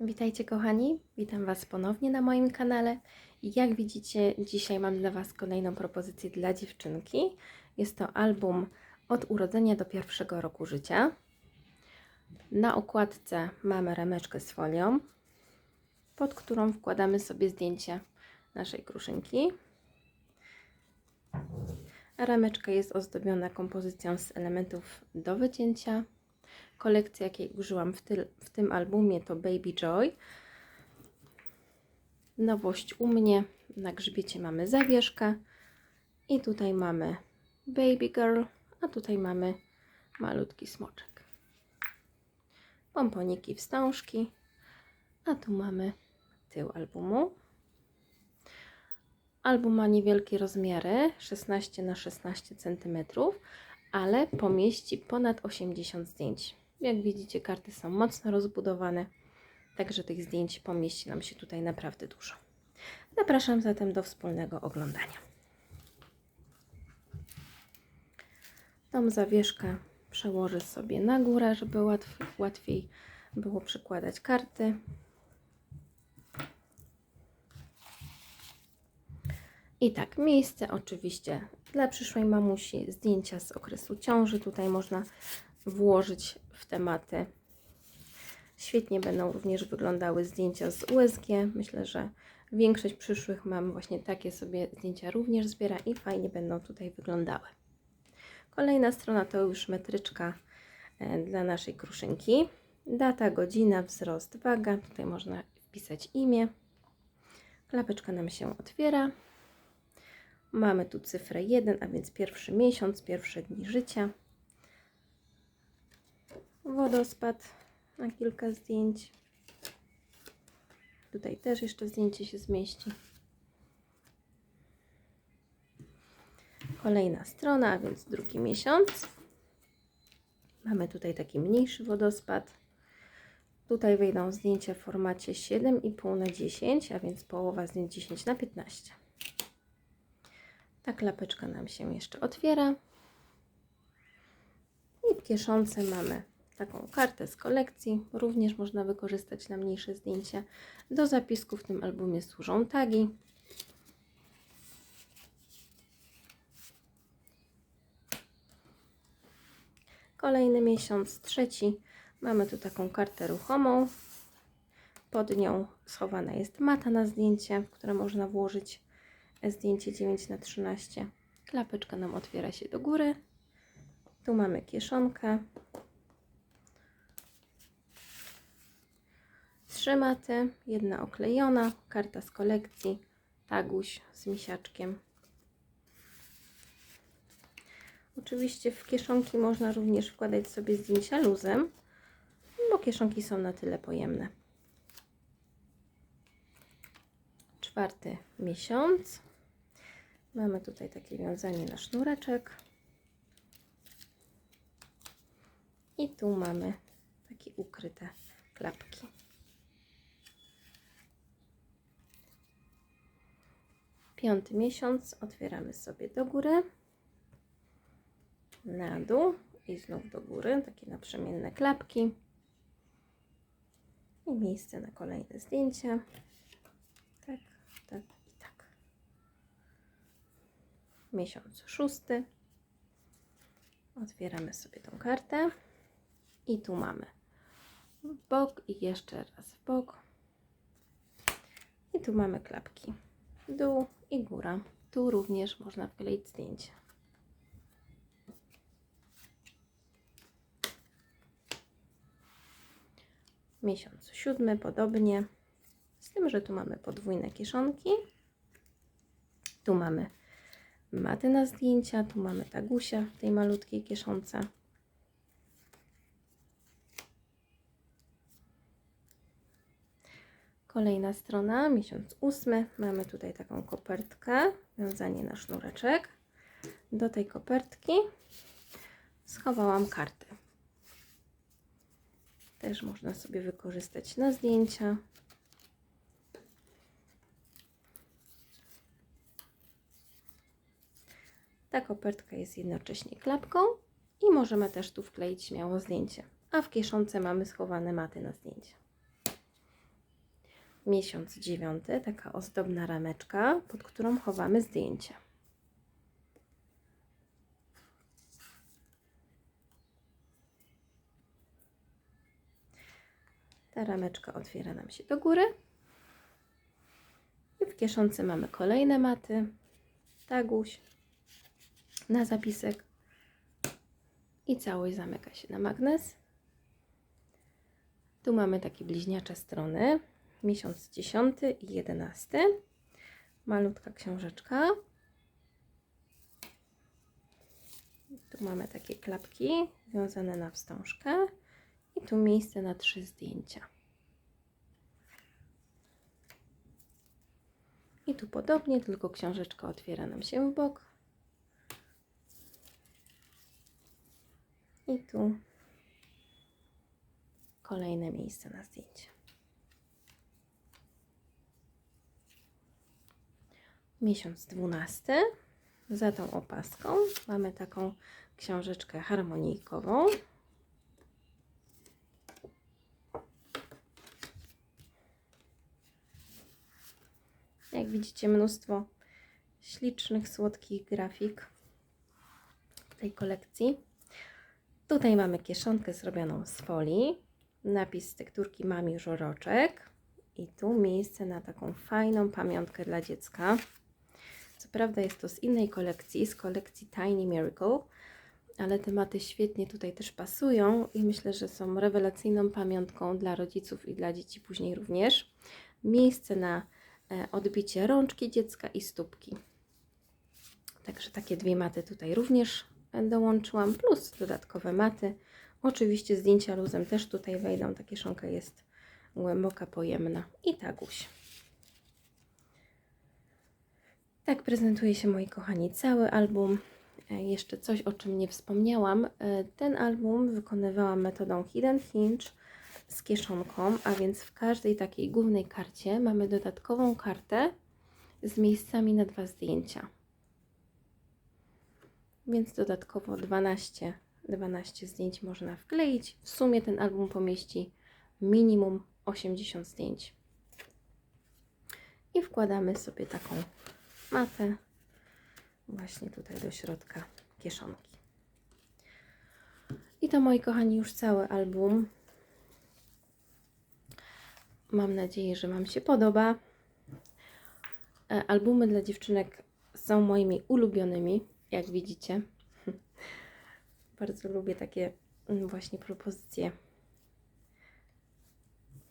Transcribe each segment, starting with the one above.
Witajcie kochani, witam Was ponownie na moim kanale. Jak widzicie, dzisiaj mam dla Was kolejną propozycję dla dziewczynki. Jest to album od urodzenia do pierwszego roku życia. Na okładce mamy rameczkę z folią, pod którą wkładamy sobie zdjęcie naszej kruszynki. Rameczka jest ozdobiona kompozycją z elementów do wycięcia. Kolekcja, jakiej użyłam w, ty, w tym albumie, to Baby Joy. Nowość u mnie. Na grzbiecie mamy zawieszkę. I tutaj mamy Baby Girl, a tutaj mamy malutki smoczek. Pomponiki, wstążki. A tu mamy tył albumu. Album ma niewielkie rozmiary, 16 na 16 cm, ale pomieści ponad 80 zdjęć. Jak widzicie, karty są mocno rozbudowane, także tych zdjęć pomieści nam się tutaj naprawdę dużo. Zapraszam zatem do wspólnego oglądania. Tą zawieszkę przełożę sobie na górę, żeby łatw, łatwiej było przykładać karty. I tak, miejsce oczywiście dla przyszłej mamusi, zdjęcia z okresu ciąży. Tutaj można włożyć w tematy. Świetnie będą również wyglądały zdjęcia z USG. Myślę, że większość przyszłych mam właśnie takie sobie zdjęcia również zbiera i fajnie będą tutaj wyglądały. Kolejna strona to już metryczka e, dla naszej kruszynki. Data, godzina, wzrost, waga. Tutaj można wpisać imię. Klapeczka nam się otwiera. Mamy tu cyfrę 1, a więc pierwszy miesiąc, pierwsze dni życia. Wodospad na kilka zdjęć. Tutaj też jeszcze zdjęcie się zmieści. Kolejna strona, a więc drugi miesiąc. Mamy tutaj taki mniejszy wodospad. Tutaj wejdą zdjęcia w formacie 7,5 na 10, a więc połowa zdjęć 10 na 15. Ta klapeczka nam się jeszcze otwiera. I w kieszonce mamy taką kartę z kolekcji. Również można wykorzystać na mniejsze zdjęcia. Do zapisku w tym albumie służą tagi. Kolejny miesiąc, trzeci. Mamy tu taką kartę ruchomą. Pod nią schowana jest mata na zdjęcie, które można włożyć zdjęcie 9 na 13 Klapeczka nam otwiera się do góry. Tu mamy kieszonkę. Trzy maty, jedna oklejona, karta z kolekcji, taguś z misiaczkiem. Oczywiście w kieszonki można również wkładać sobie zdjęcia luzem, bo kieszonki są na tyle pojemne. Czwarty miesiąc. Mamy tutaj takie wiązanie na sznureczek. I tu mamy takie ukryte klapki. Piąty miesiąc otwieramy sobie do góry, na dół i znów do góry, takie naprzemienne klapki. I miejsce na kolejne zdjęcie. Tak, tak i tak. Miesiąc szósty. Otwieramy sobie tą kartę. I tu mamy w bok i jeszcze raz w bok. I tu mamy klapki. Dół i góra. Tu również można wkleić zdjęcie. Miesiąc siódmy podobnie. Z tym, że tu mamy podwójne kieszonki. Tu mamy maty na zdjęcia, tu mamy tagusia w tej malutkiej kieszonce. Kolejna strona, miesiąc ósmy. Mamy tutaj taką kopertkę, wiązanie na sznureczek. Do tej kopertki schowałam karty. Też można sobie wykorzystać na zdjęcia. Ta kopertka jest jednocześnie klapką i możemy też tu wkleić śmiało zdjęcie. A w kieszonce mamy schowane maty na zdjęcie. Miesiąc dziewiąty, taka ozdobna rameczka, pod którą chowamy zdjęcia. Ta rameczka otwiera nam się do góry. I w kieszonce mamy kolejne maty, taguś na zapisek i całość zamyka się na magnes. Tu mamy takie bliźniacze strony, miesiąc 10 i 11. Malutka książeczka. Tu mamy takie klapki związane na wstążkę i tu miejsce na trzy zdjęcia. I tu podobnie, tylko książeczka otwiera nam się w bok. I tu kolejne miejsce na zdjęcie. Miesiąc dwunasty. Za tą opaską mamy taką książeczkę harmonijkową. Jak widzicie, mnóstwo ślicznych, słodkich grafik w tej kolekcji. Tutaj mamy kieszonkę zrobioną z folii, napis z tekturki Mam już roczek i tu miejsce na taką fajną pamiątkę dla dziecka. Co prawda jest to z innej kolekcji, z kolekcji Tiny Miracle, ale tematy świetnie tutaj też pasują i myślę, że są rewelacyjną pamiątką dla rodziców i dla dzieci później również. Miejsce na e, odbicie rączki dziecka i stópki. Także takie dwie maty tutaj również dołączyłam, plus dodatkowe maty. Oczywiście zdjęcia luzem też tutaj wejdą, ta kieszonka jest głęboka, pojemna i taguś. Tak prezentuje się, moi kochani, cały album. E, Jeszcze coś, o czym nie wspomniałam. E, Ten album wykonywałam metodą Hidden Hinge z kieszonką, a więc w każdej takiej głównej karcie mamy dodatkową kartę z miejscami na dwa zdjęcia więc dodatkowo 12, 12 zdjęć można wkleić. W sumie ten album pomieści minimum 80 zdjęć. I wkładamy sobie taką matę właśnie tutaj do środka kieszonki. I to moi kochani już cały album. Mam nadzieję, że Wam się podoba. E, Albumy dla dziewczynek są moimi ulubionymi jak widzicie. Bardzo lubię takie mm, właśnie propozycje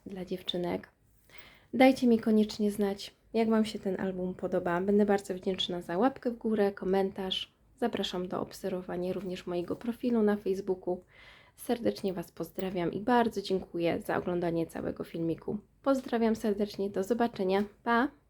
dla dziewczynek. Dajcie mi koniecznie znać, jak Wam się ten album podoba. Będę bardzo wdzięczna za łapkę w górę, komentarz. Zapraszam do obserwowania również mojego profilu na Facebooku. Serdecznie Was pozdrawiam i bardzo dziękuję za oglądanie całego filmiku. Pozdrawiam serdecznie, do zobaczenia. Pa!